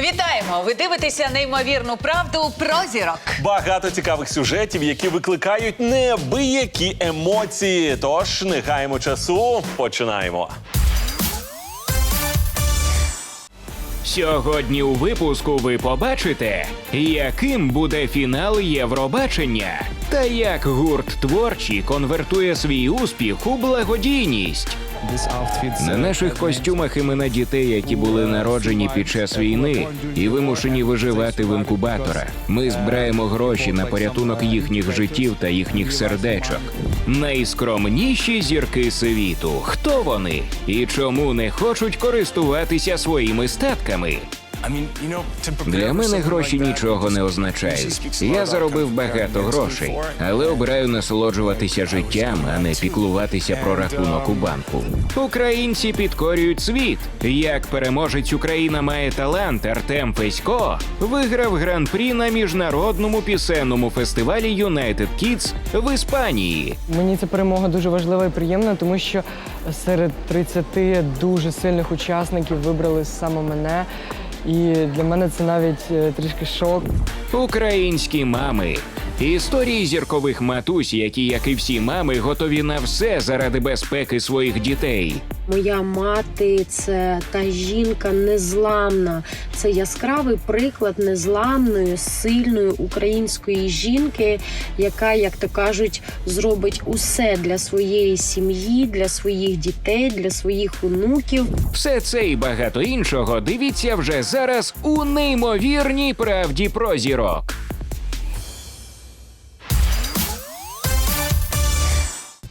Вітаємо! Ви дивитеся неймовірну правду про зірок. Багато цікавих сюжетів, які викликають неабиякі емоції. Тож не гаємо часу. Починаємо. Сьогодні у випуску ви побачите, яким буде фінал Євробачення та як гурт творчі конвертує свій успіх у благодійність. На наших костюмах імена дітей, які були народжені під час війни і вимушені виживати в інкубаторах. Ми збираємо гроші на порятунок їхніх життів та їхніх сердечок. Найскромніші зірки світу. Хто вони і чому не хочуть користуватися своїми статками? Для мене гроші нічого не означають. Я заробив багато грошей, але обираю насолоджуватися життям, а не піклуватися про рахунок у банку. Українці підкорюють світ. Як переможець Україна має талант Артем Фесько виграв гран-прі на міжнародному пісенному фестивалі United Kids в Іспанії. Мені ця перемога дуже важлива і приємна, тому що серед 30 дуже сильних учасників вибрали саме мене. І для мене це навіть е, трішки шок. Українські мами. Історії зіркових матусь, які, як і всі мами, готові на все заради безпеки своїх дітей. Моя мати це та жінка незламна. Це яскравий приклад незламної, сильної української жінки, яка, як то кажуть, зробить усе для своєї сім'ї, для своїх дітей, для своїх онуків. Все це і багато іншого дивіться вже зараз у неймовірній правді про зірок.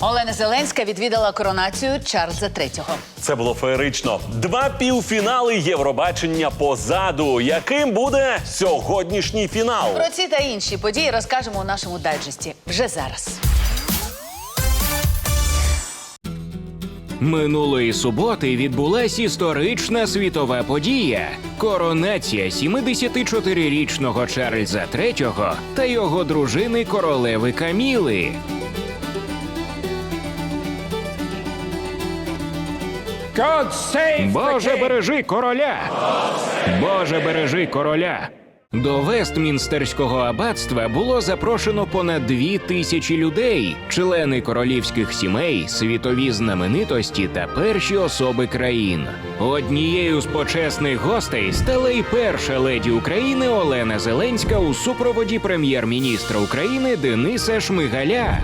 Олена Зеленська відвідала коронацію Чарльза III. Це було феєрично. Два півфінали Євробачення позаду. Яким буде сьогоднішній фінал? Про ці та інші події розкажемо у нашому дайджесті вже зараз. Минулої суботи відбулась історична світова подія коронація 74-річного Чарльза III та його дружини королеви Каміли. Боже, бережи короля! Боже, бережи короля! До Вестмінстерського аббатства було запрошено понад дві тисячі людей, члени королівських сімей, світові знаменитості та перші особи країн. Однією з почесних гостей стала і перша леді України Олена Зеленська у супроводі прем'єр-міністра України Дениса Шмигаля.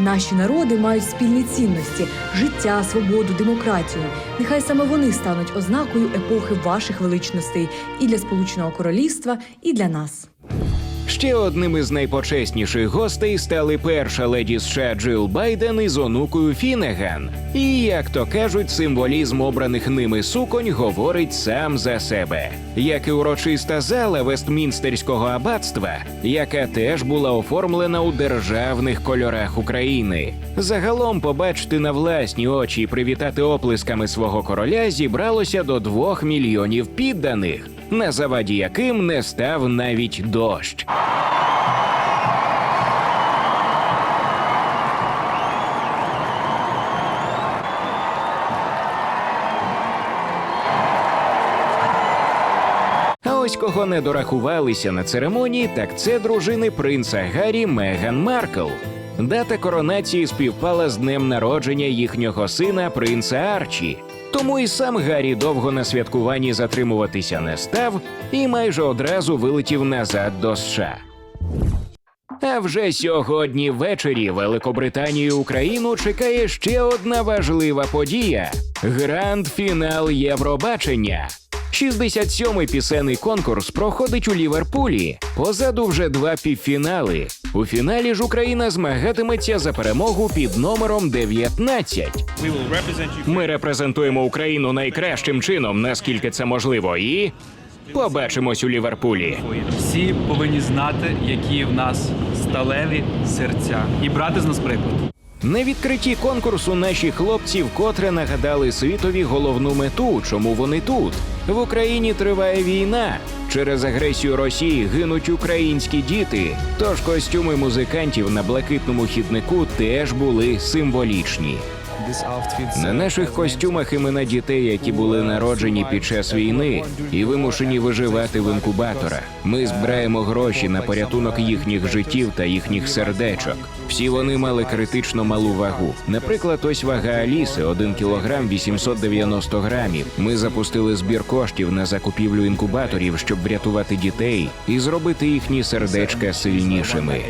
Наші народи мають спільні цінності: життя, свободу, демократію. Нехай саме вони стануть ознакою епохи ваших величностей і для Сполученого Королівства, і для нас. Ще одним із найпочесніших гостей стали перша леді США Джил Байден із онукою Фінеган. І як то кажуть, символізм обраних ними суконь говорить сам за себе, як і урочиста зала Вестмінстерського аббатства, яка теж була оформлена у державних кольорах України. Загалом побачити на власні очі і привітати оплесками свого короля зібралося до двох мільйонів підданих, на заваді яким не став навіть дощ. Ось кого не дорахувалися на церемонії, так це дружини принца Гаррі Меган Маркл. Дата коронації співпала з днем народження їхнього сина принца Арчі. Тому і сам Гаррі довго на святкуванні затримуватися не став і майже одразу вилетів назад до США. А вже сьогодні ввечері Великобританію і Україну чекає ще одна важлива подія гранд-фінал Євробачення. 67-й пісенний конкурс проходить у Ліверпулі. Позаду вже два півфінали. У фіналі ж Україна змагатиметься за перемогу під номером 19. Ми репрезентуємо Україну найкращим чином, наскільки це можливо, і побачимось у Ліверпулі. Всі повинні знати, які в нас сталеві серця, і брати з нас приклад. На відкритті конкурсу наші хлопці вкотре нагадали світові головну мету, чому вони тут. В Україні триває війна. Через агресію Росії гинуть українські діти. Тож костюми музикантів на блакитному хіднику теж були символічні. На наших костюмах імена дітей, які були народжені під час війни і вимушені виживати в інкубаторах. Ми збираємо гроші на порятунок їхніх життів та їхніх сердечок. Всі вони мали критично малу вагу. Наприклад, ось вага Аліси 1 кілограм 890 грамів. Ми запустили збір коштів на закупівлю інкубаторів, щоб врятувати дітей і зробити їхні сердечка сильнішими.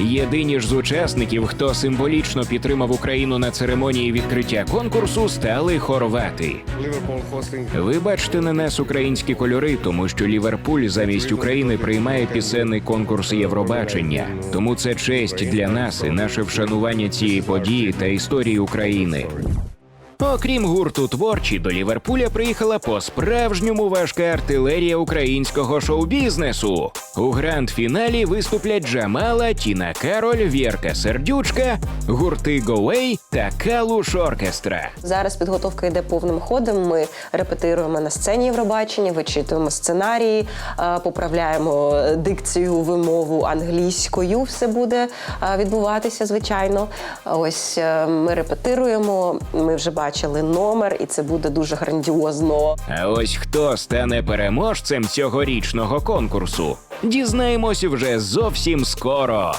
Єдині ж з учасників, хто символічно підтримав Україну на церемонії відкриття конкурсу, стали хорвати. Ви бачите на нас українські кольори, тому що Ліверпуль замість України приймає пісенний конкурс Євробачення. Тому це честь для нас і наше вшанування цієї події та історії України. Окрім гурту творчі, до Ліверпуля приїхала по-справжньому важка артилерія українського шоу-бізнесу. У гранд-фіналі виступлять Джамала, Тіна Кароль, Вєрка Сердючка, гурти Гоуей та Калуш Оркестра. Зараз підготовка йде повним ходом. Ми репетируємо на сцені Євробачення, вичитуємо сценарії, е, поправляємо дикцію, вимову англійською. Все буде е, відбуватися, звичайно. Ось е, ми репетируємо. Ми вже бачили номер, і це буде дуже грандіозно. А ось хто стане переможцем цьогорічного конкурсу, дізнаємось вже зовсім скоро.